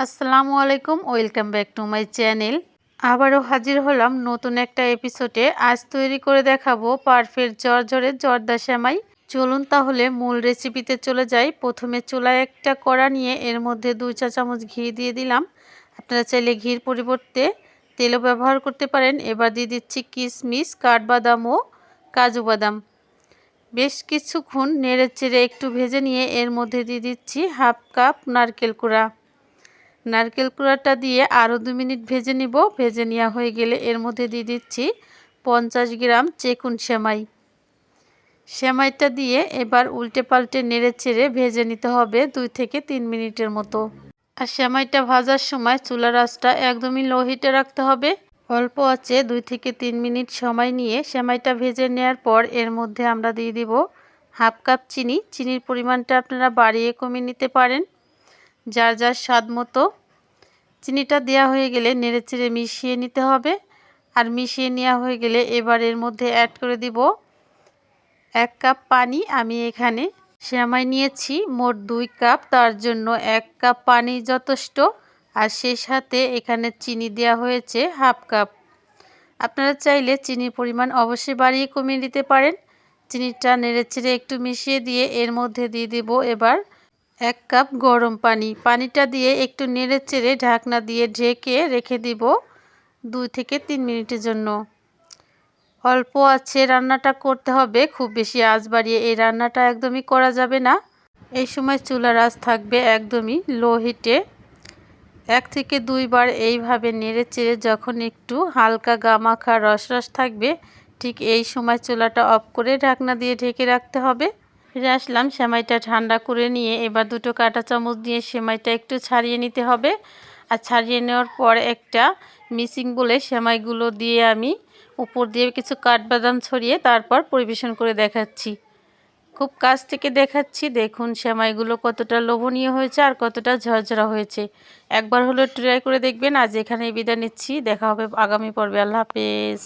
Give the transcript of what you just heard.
আসসালামু আলাইকুম, welcome back to my channel. আবারও হাজির হলাম নতুন একটা এপিসোডে। আজ তৈরি করে দেখাবো পারফেক্ট ঝরঝরে জর্দা শ্যামাই চলুন তাহলে মূল রেসিপিতে চলে যাই। প্রথমে চুলায় একটা কড়া নিয়ে এর মধ্যে দুই চা চামচ ঘি দিয়ে দিলাম। আপনারা চাইলে ঘির পরিবর্তে তেলও ব্যবহার করতে পারেন। এবার দিয়ে দিচ্ছি কিশমিশ কাঠবাদাম ও কাজু বাদাম। বেশ কিছুক্ষণ নেড়ে চেড়ে একটু ভেজে নিয়ে এর মধ্যে দিয়ে দিচ্ছি হাফ কাপ নারকেল কুড়া। নারকেল কুড়াটা দিয়ে আরও দু মিনিট ভেজে নিব। ভেজে নেওয়া হয়ে গেলে এর মধ্যে দিয়ে দিচ্ছি পঞ্চাশ গ্রাম চেকুন সেমাই। সেমাইটা দিয়ে এবার উল্টে পাল্টে নেড়ে চেড়ে ভেজে নিতে হবে দুই থেকে তিন মিনিটের মতো। আর সেমাইটা ভাজার সময় চুলার আঁচটা একদমই লো হিটে রাখতে হবে। অল্প আছে দুই থেকে তিন মিনিট সময় নিয়ে সেমাইটা ভেজে নেওয়ার পর এর মধ্যে আমরা দিয়ে দিব হাফ কাপ চিনি। চিনির পরিমাণটা আপনারা বাড়িয়ে কমিয়ে নিতে পারেন। যার যার স্বাদ মতো চিনিটা দেওয়া হয়ে গেলে নেড়েচেড়ে মিশিয়ে নিতে হবে। আর মিশিয়ে নেওয়া হয়ে গেলে এবার এর মধ্যে অ্যাড করে দিব এক কাপ পানি। আমি এখানে শ্যামাই নিয়েছি, মোট দুই কাপ। তার জন্য এক কাপ পানি যথেষ্ট। আর সেই সাথে এখানে চিনি দেওয়া হয়েছে হাফ কাপ। আপনারা চাইলে চিনির পরিমাণ অবশ্যই বাড়িয়ে কমিয়ে দিতে পারেন। চিনিটা নেড়েচেড়ে একটু মিশিয়ে দিয়ে এর মধ্যে দিয়ে দেব এবার এক কাপ গরম পানি। পানিটা দিয়ে একটু নেড়ে চেড়ে ঢাকনা দিয়ে ঢেকে রেখে দিব দুই থেকে তিন মিনিটের জন্য। অল্প আছে, রান্নাটা করতে হবে। খুব বেশি আঁচ বাড়িয়ে এই রান্নাটা একদমই করা যাবে না। এই সময় চুলার আঁচ থাকবে একদমই লো হিটে। এক থেকে দুইবার এইভাবে নেড়ে চেড়ে যখন একটু হালকা গামাখা রস রস থাকবে, ঠিক এই সময় চুলাটা অফ করে ঢাকনা দিয়ে ঢেকে রাখতে হবে। ফিরে আসলাম, সেমাইটা ঠান্ডা করে নিয়ে এবার দুটো কাঁটা চামচ দিয়ে সেমাইটা একটু ছাড়িয়ে নিতে হবে। আর ছাড়িয়ে নেওয়ার পর একটা মিসিং বলে সেমাইগুলো দিয়ে আমি উপর দিয়ে কিছু কাঠবাদাম ছড়িয়ে তারপর পরিবেশন করে দেখাচ্ছি। খুব কাছ থেকে দেখাচ্ছি, দেখুন সেমাইগুলো কতটা লোভনীয় হয়েছে আর কতটা ঝরঝরা হয়েছে। একবার হলো ট্রাই করে দেখবেন। আজ এখানে বিদায় নিচ্ছি। দেখা হবে আগামী পর্বে। আল্লাহ হাফেজ।